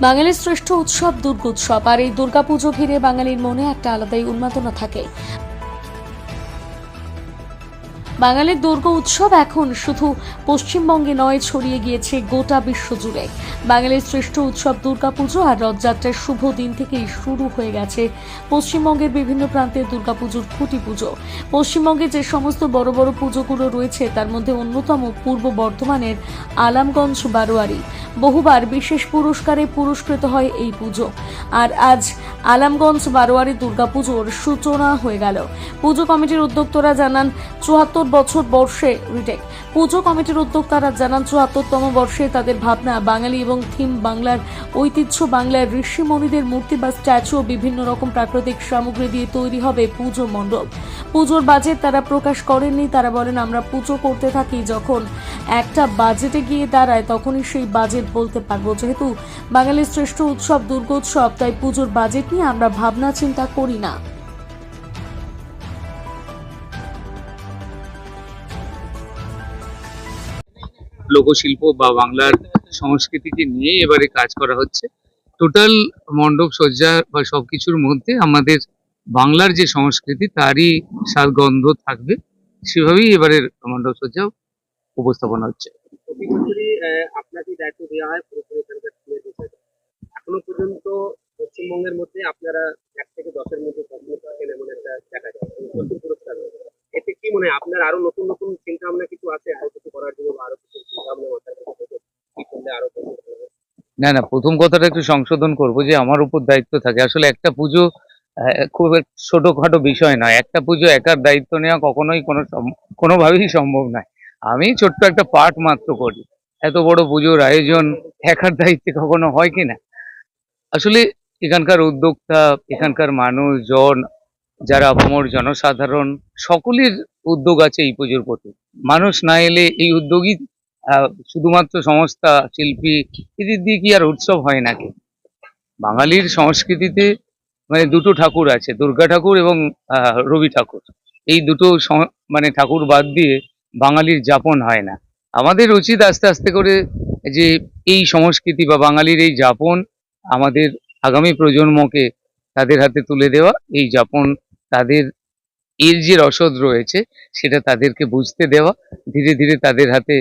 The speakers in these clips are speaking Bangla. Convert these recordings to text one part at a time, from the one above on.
বাঙালির শ্রেষ্ঠ উৎসব দুর্গোৎসব আর এই দুর্গাপুজো ঘিরে বাঙালির মনে একটা আলাদাই উন্মাদনা থাকে। বাঙালির দুর্গ উৎসব এখন শুধু পশ্চিমবঙ্গে নয়, ছড়িয়ে গিয়েছে গোটা বিশ্ব জুড়ে। বাঙালির শ্রেষ্ঠ উৎসব দুর্গাপুজো আর রথযাত্রার শুভ দিন থেকেই শুরু হয়ে গেছে পশ্চিমবঙ্গের বিভিন্ন প্রান্তে দুর্গাপুজোর খুঁটি পুজো। পশ্চিমবঙ্গে যে সমস্ত বড় বড় পুজোগুলো রয়েছে, তার মধ্যে অন্যতম পূর্ব বর্ধমানের আলামগঞ্জ, বারোয়ারি। বহুবার বিশেষ পুরস্কারে পুরস্কৃত হয় এই পুজো। আর আজ আলামগঞ্জ বারোয়ারি দুর্গাপুজোর সূচনা হয়ে গেল। পুজো কমিটির উদ্যোক্তারা জানান, চুয়াত্তর বছর বর্ষে রিটেক পুজো কমিটির উদ্যোক্তারা জানান, চুয়াত্তরতম বর্ষে তাদের ভাবনা বাঙালি এবং থিম বাংলার ঐতিহ্য বাংলার ঋষি মণিদের মূর্তি বা স্ট্যাচু বিভিন্ন রকম প্রাকৃতিক সামগ্রী দিয়ে তৈরি হবে পুজো মণ্ডপ। পুজোর বাজেট তারা প্রকাশ করেননি, তারা বলেন, আমরা পুজো করতে থাকি যখন একটা বাজেটে গিয়ে দাঁড়ায়, তখনই সেই বাজেট বলতে পারব। যেহেতু বাঙালির শ্রেষ্ঠ উৎসব দুর্গোৎসব তাই পুজোর বাজেট নিয়ে আমরা ভাবনা চিন্তা করি না। লোকশিল্প বা বাংলার সংস্কৃতিকে নিয়ে এবারে কাজ করা হচ্ছে। টোটাল মণ্ডপ সজ্জা বা সবকিছুর মধ্যে আমাদের বাংলার যে সংস্কৃতি, তারই স্বাদ গন্ধ থাকবে। সেভাবেই এবারের মণ্ডপ সজ্জা উপস্থাপনা হচ্ছে। আপনাকে দায়িত্ব দেওয়া হয় পুরোপুরি এখনও পর্যন্ত পশ্চিমবঙ্গের মধ্যে আপনারা এক থেকে দশের মধ্যে থাকেন এমন একটা দেখা যায় পুরস্কার এতে কি মনে হয় আপনার আরও নতুন নতুন চিন্তা ভাবনা কিছু আছে? আরও কিছু করার জন্য আরও কিছু চিন্তা ভাবনা মাথায় আরও? না না প্রথম কথাটা একটু সংশোধন করব যে আমার উপর দায়িত্ব থাকে। আসলে একটা পুজো খুব ছোটখাটো বিষয় নয়। একটা পুজো একার দায়িত্ব নেওয়া কখনোই কোনো কোনোভাবেই সম্ভব নয়। আমি ছোট্ট একটা পার্ট মাত্র করি। এত বড় পুজোর আয়োজন একার দায়িত্বে কখনো হয় কিনা আসলে এখানকার উদ্যোক্তা, এখানকার মানুষজন, যারা অপমর জনসাধারণ, সকলের উদ্যোগ আছে এই পুজোর প্রতি। মানুষ না এলে এই উদ্যোগই শুধুমাত্র সংস্থা, শিল্পী, এদের দিয়ে কি আর উৎসব হয় নাকি? বাঙালির সংস্কৃতিতে মানে দুটো ঠাকুর আছে, দুর্গা ঠাকুর এবং রবি ঠাকুর। এই দুটো মানে ঠাকুর বাদ দিয়ে বাঙালির যাপন হয় না। আমাদের উচিত আস্তে আস্তে করে যে এই সংস্কৃতি বা বাঙালির এই যাপন আমাদের আগামী প্রজন্মকে তাদের হাতে তুলে দেওয়া, এই যাপন তাদের এর যে রসদ রয়েছে সেটা তাদেরকে বুঝতে দেওয়া, ধীরে ধীরে তাদের হাতে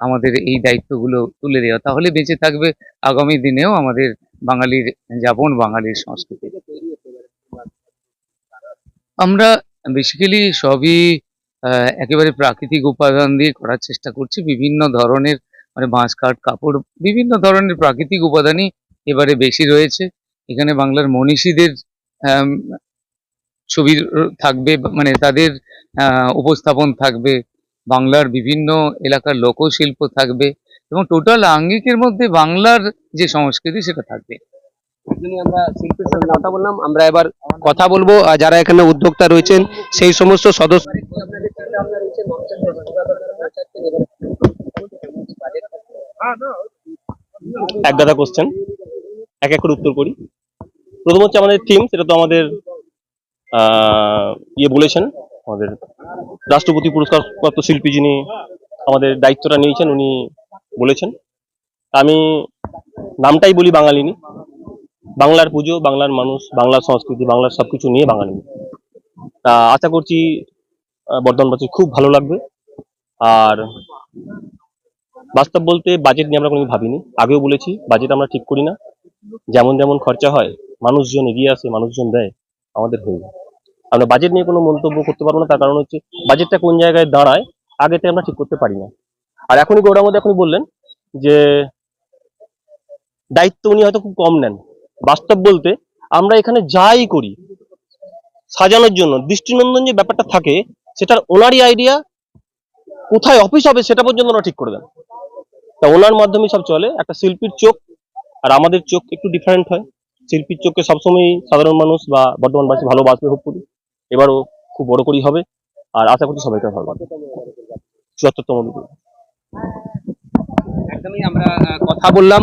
আমাদের এই দায়িত্বগুলো তুলে দেওয়া। তাহলে বেঁচে থাকবে আগামী দিনেও আমাদের বাঙালির যাপন, বাঙালির সংস্কৃতি। আমরা বেসিক্যালি সবই একেবারে প্রাকৃতিক উপাদান দিয়ে করার চেষ্টা করছি। বিভিন্ন ধরনের মানে বাঁশ, কাঠ, কাপড়, বিভিন্ন ধরনের প্রাকৃতিক উপাদানই এবারে বেশি রয়েছে। এখানে বাংলার মনীষীদের ছবি থাকবে মানে তাদের উপস্থাপন থাকবে। বাংলার বিভিন্ন এলাকার লোকশিল্প থাকবে এবং টোটাল আঙ্গিকের মধ্যে বাংলার যে সংস্কৃতি সেটা থাকবে। আমরা শিল্পীর কথা বললাম, আমরা এবার কথা বলব। যারা এখানে উদ্যোক্তা রয়েছেন, সেই সমস্ত সদস্য এক গাদা কোশ্চেন এক এক করে উত্তর করি। প্রথম হচ্ছে আমাদের থিম সেটা তো আমাদের ইয়ে বলেছেন, আমাদের রাষ্ট্রপতি পুরস্কার প্রাপ্ত শিল্পী যিনি আমাদের দায়িত্বটা নিয়েছেন, উনি বলেছেন। আমি নামটাই বলি বাঙালিনি বাংলার পুজো, বাংলার মানুষ, বাংলার সংস্কৃতি, বাংলার সবকিছু নিয়ে বাঙালি আশা করছি আহ, বর্ধমানবাসী খুব ভালো লাগবে। আর বাস্তব বলতে বাজেট নিয়ে আমরা কোনো ভাবিনি। আগেও বলেছি বাজেট আমরা ঠিক করি না। যেমন যেমন খরচা হয় মানুষজন এগিয়ে আসে মানুষজন দেয় আমাদের হয়ে যায়। আমরা বাজেট নিয়ে কোনো মন্তব্য করতে পারব না তার কারণ হচ্ছে বাজেটটা কোন জায়গায় দাঁড়ায় আগে থেকে আমরা ঠিক করতে পারি না। আর এখনই গৌড়ার মধ্যে এখনই বললেন যে দায়িত্ব উনি হয়তো খুব কম নেন। বাস্তব বলতে আমরা এখানে যাই করি সাজানোর জন্য। দৃষ্টিনন্দন যে ব্যাপারটা থাকে সেটার ওনারই আইডিয়া কোথায় অফিস হবে সেটা পর্যন্ত ওরা ঠিক করে দেন। তা ওনার মাধ্যমে সব চলে, একটা শিল্পীর চোখ, আর আমাদের চোখ একটু ডিফারেন্ট হয়। শিল্পীর চোখকে সবসময় সাধারণ মানুষ বা বর্তমানবাসী ভালোবাসবে করি এবারও খুব বড় করেই হবে, আর আশা করছি সবাইকে ভালো লাগবে। চুয়াত্তরতম একদমই আমরা কথা বললাম।